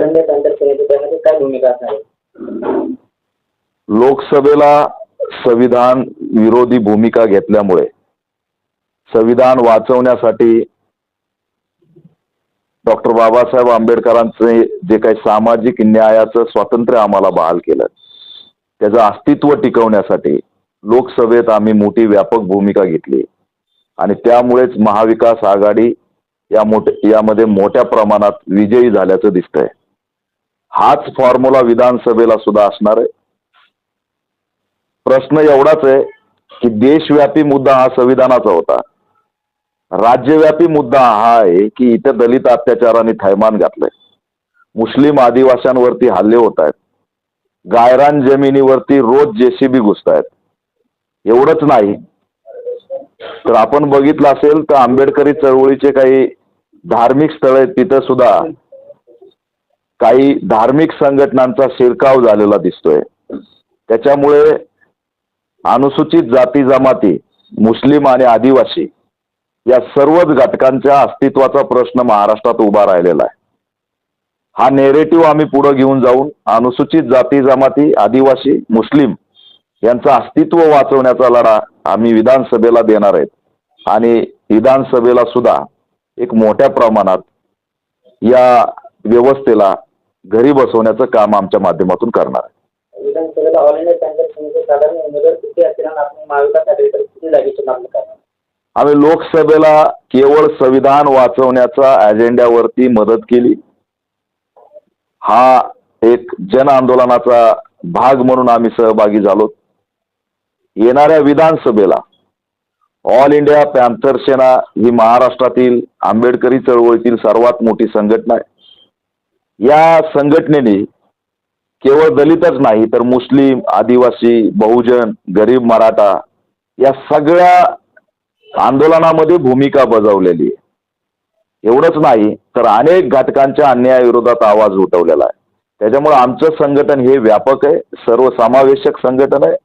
त्यामध्ये काय भूमिका असणार लोकसभेला संविधान विरोधी भूमिका घेतल्यामुळे संविधान वाचवण्यासाठी डॉक्टर बाबासाहेब आंबेडकरांचे जे काही सामाजिक न्यायाचं स्वातंत्र्य आम्हाला बहाल केलं त्याचं अस्तित्व टिकवण्यासाठी लोकसभेत आम्ही मोठी व्यापक भूमिका घेतली. आणि त्यामुळेच महाविकास आघाडी या मोठ्या यामध्ये मोठ्या प्रमाणात विजयी झाल्याचं दिसतंय. हाच फॉर्म्युला विधानसभेला सुद्धा असणार आहे. प्रश्न एवढाच आहे की देशव्यापी मुद्दा हा संविधानाचा होता. राज्यव्यापी मुद्दा हा आहे की इथं दलित अत्याचाराने थैमान घातलंय. मुस्लिम आदिवाशांवरती हल्ले होत आहेत. गायरान जमिनीवरती रोज जेसीबी घुसतायत. एवढंच नाही. तर आपण बघितलं असेल तर आंबेडकरी चळवळीचे काही धार्मिक स्थळ आहेत तिथं सुद्धा काही धार्मिक संघटनांचा शिरकाव झालेला दिसतोय. त्याच्यामुळे अनुसूचित जाती जमाती मुस्लिम आणि आदिवासी या सर्वच घटकांच्या अस्तित्वाचा प्रश्न महाराष्ट्रात उभा राहिलेला आहे. हा नेरेटिव्ह आम्ही पुढे घेऊन जाऊन अनुसूचित जाती जमाती आदिवासी मुस्लिम यांचं अस्तित्व वाचवण्याचा लढा आम्ही विधानसभेला देणार आहेत. आणि विधानसभेला सुद्धा एक मोठ्या प्रमाणात या व्यवस्थेला घरी बसवण्याचं काम आमच्या माध्यमातून करणार आहे. विधानसभेला ऑल इंडिया पॅन्थर सेनेचे साधारण उमेदवार किती असतील आणि आपण महाविकास आघाडीकडे किती जागेची मागणी करणार आम्ही लोकसभेला केवळ संविधान वाचवण्याचा अजेंड्यावरती मदत केली. हा एक जन आंदोलनाचा भाग म्हणून आम्ही सहभागी झालो. येणाऱ्या विधानसभेला ऑल इंडिया पॅन्थर सेना ही महाराष्ट्रातील आंबेडकरी चळवळीतील सर्वात मोठी संघटना आहे. या संघटनेने केवळ दलितच नाही तर मुस्लिम आदिवासी बहुजन गरीब मराठा या सगळ्या आंदोलनामध्ये भूमिका बजावलेली आहे. एवढंच नाही तर अनेक घटकांच्या अन्यायाविरोधात आवाज उठवलेला आहे. त्याच्यामुळे आमचं संघटन हे व्यापक आहे सर्वसमावेशक संघटन आहे.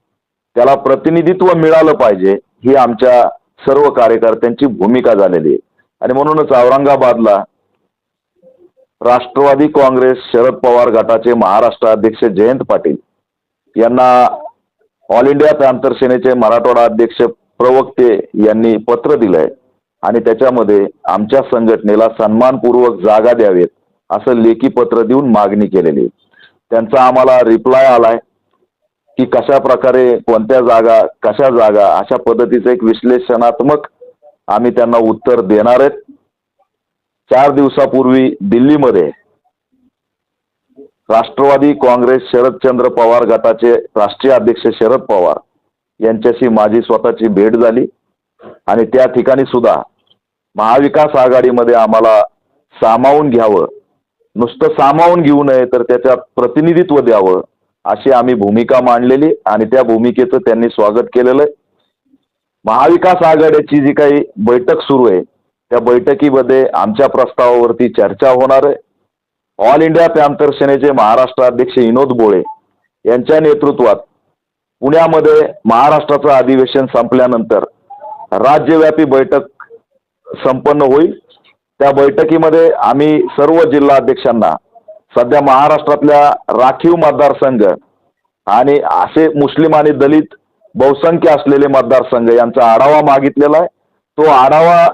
त्याला प्रतिनिधित्व मिळालं पाहिजे ही आमच्या सर्व कार्यकर्त्यांची भूमिका झालेली आहे. आणि म्हणूनच औरंगाबादला राष्ट्रवादी काँग्रेस शरद पवार गटाचे महाराष्ट्र अध्यक्ष जयंत पाटील यांना ऑल इंडिया प्रांतर सेनेचे मराठवाडा अध्यक्ष प्रवक्ते यांनी पत्र दिलंय आणि त्याच्यामध्ये आमच्या संघटनेला सन्मानपूर्वक जागा द्यावेत असं लेखी पत्र देऊन मागणी केलेली आहे. त्यांचा आम्हाला रिप्लाय आलाय की कशा प्रकारे कोणत्या जागा कशा जागा अशा पद्धतीचं एक विश्लेषणात्मक आम्ही त्यांना उत्तर देणार आहेत चार दिवसापूर्वी दिल्लीमध्ये राष्ट्रवादी काँग्रेस शरदचंद्र पवार गटाचे राष्ट्रीय अध्यक्ष शरद पवार यांच्याशी माझी स्वतःची भेट झाली. आणि त्या ठिकाणी सुद्धा महाविकास आघाडीमध्ये आम्हाला सामावून घ्यावं नुसतं सामावून घेऊ नये तर त्याच्यात प्रतिनिधित्व द्यावं अशी आम्ही भूमिका मांडलेली आणि त्या भूमिकेचं त्यांनी स्वागत केलेलं आहे. महाविकास आघाडीची जी काही बैठक सुरू आहे त्या बैठकीमध्ये आमच्या प्रस्तावावरती चर्चा होणार आहे. ऑल इंडिया पॅन्थर सेनेचे महाराष्ट्र अध्यक्ष विनोद बोळे यांच्या नेतृत्वात पुण्यामध्ये महाराष्ट्राचं अधिवेशन संपल्यानंतर राज्यव्यापी बैठक संपन्न होईल. त्या बैठकीमध्ये आम्ही सर्व जिल्हा अध्यक्षांना सध्या महाराष्ट्रातल्या राखीव मतदारसंघ आणि असे मुस्लिम आणि दलित बहुसंख्य असलेले मतदारसंघ यांचा आढावा मागितलेला आहे. तो आढावा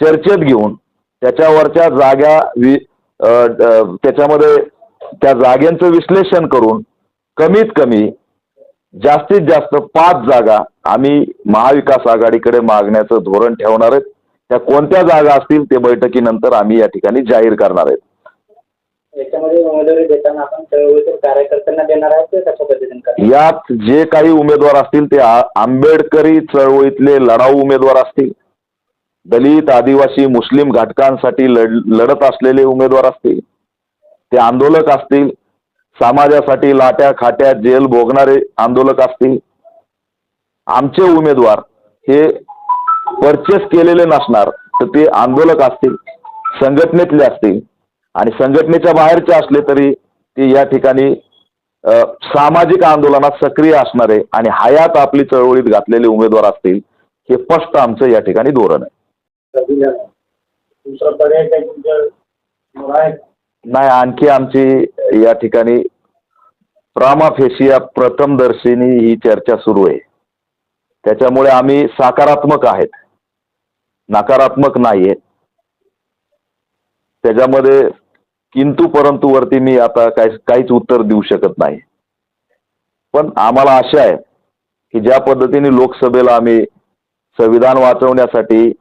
चर्चेत घेऊन त्याच्यावरच्या जागा वि त्याच्यामध्ये त्या जागेंचं विश्लेषण करून कमीत कमी जास्तीत जास्त पाच जागा आम्ही महाविकास आघाडीकडे मागण्याचं धोरण ठेवणार आहेत. त्या कोणत्या जागा असतील ते बैठकीनंतर आम्ही या ठिकाणी जाहीर करणार आहेत. यात जे काही उमेदवार असतील ते आंबेडकरी चळवळीतले लढाऊ उमेदवार असतील. दलित आदिवासी मुस्लिम घटकांसाठी लढ लढत असलेले उमेदवार असतील ते आंदोलक असतील समाजासाठी लाट्या खाट्या जेल भोगणारे आंदोलक असतील आमचे उमेदवार हे परचेस केलेले नसणार तर ते आंदोलक असतील संघटनेतले असतील आणि संघटनेच्या बाहेरचे असले तरी ते या ठिकाणी सामाजिक आंदोलनात सक्रिय असणारे आणि हयात आपली चळवळीत घातलेले उमेदवार असतील हे स्पष्ट आमचं या ठिकाणी धोरण आहे. दुसरा पर्याय काही तुमच्या आहे नाही आणखी आमची या ठिकाणी प्रामाफेशिया प्रथमदर्शिनी ही चर्चा सुरू आहे. त्याच्यामुळे आम्ही सकारात्मक आहेत. नकारात्मक नाही आहेत त्याच्यामध्ये किंतु परंतु वरती मी आता काय काहीच उत्तर देऊ शकत नाही. पण आम्हाला आशा आहे की ज्या पद्धतीने लोकसभेला आम्ही संविधान वाचवण्यासाठी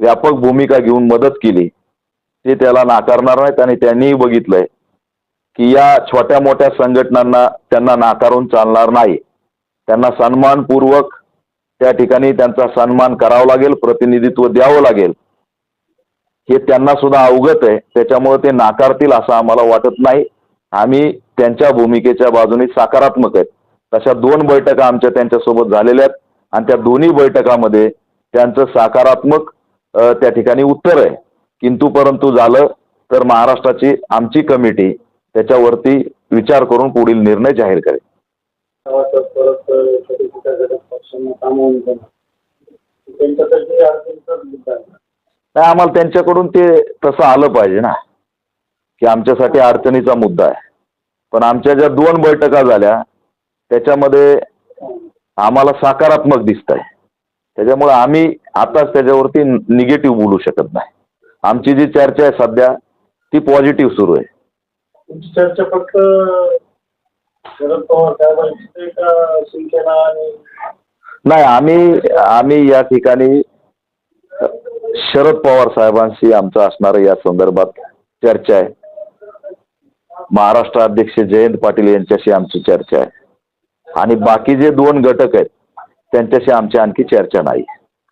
व्यापक भूमिका घेऊन मदत केली. ते त्याला नाकारणार नाहीत आणि त्यांनीही बघितलंय की या छोट्या मोठ्या संघटनांना त्यांना नाकारून चालणार नाही. त्यांना सन्मानपूर्वक त्या ठिकाणी त्यांचा सन्मान करावा लागेल प्रतिनिधित्व द्यावं लागेल. हे त्यांना सुद्धा अवगत आहे. त्याच्यामुळे ते नाकारतील असं आम्हाला वाटत नाही. आम्ही त्यांच्या भूमिकेच्या बाजूने सकारात्मक आहेत. तशा दोन बैठका आमच्या त्यांच्यासोबत झालेल्या आहेत आणि त्या दोन्ही बैठकामध्ये त्यांचं सकारात्मक त्या ठिकाणी उत्तर आहे. किंतु परंतु झालं तर महाराष्ट्राची आमची कमिटी त्याच्यावरती विचार करून पुढील निर्णय जाहीर करेल. नाही आम्हाला त्यांच्याकडून ते तसं आलं पाहिजे ना की आमच्यासाठी अडचणीचा मुद्दा आहे. पण आमच्या ज्या दोन बैठका झाल्या त्याच्यामध्ये आम्हाला सकारात्मक दिसत आहे त्याच्यामुळे आम्ही आताच त्याच्यावरती निगेटिव्ह बोलू शकत नाही. आमची जी चर्चा आहे सध्या ती पॉझिटिव्ह सुरू आहे. तुमची चर्चा फक्त शरद पवार साहेबांची का शिवसेना आणि? नाही आम्ही आम्ही या ठिकाणी शरद पवार साहेबांशी आमचं असणार या संदर्भात चर्चा आहे. महाराष्ट्र अध्यक्ष जयंत पाटील यांच्याशी आमची चर्चा आहे. आणि बाकी जे दोन घटक आहेत त्यांच्याशी आमची आणखी चर्चा नाही.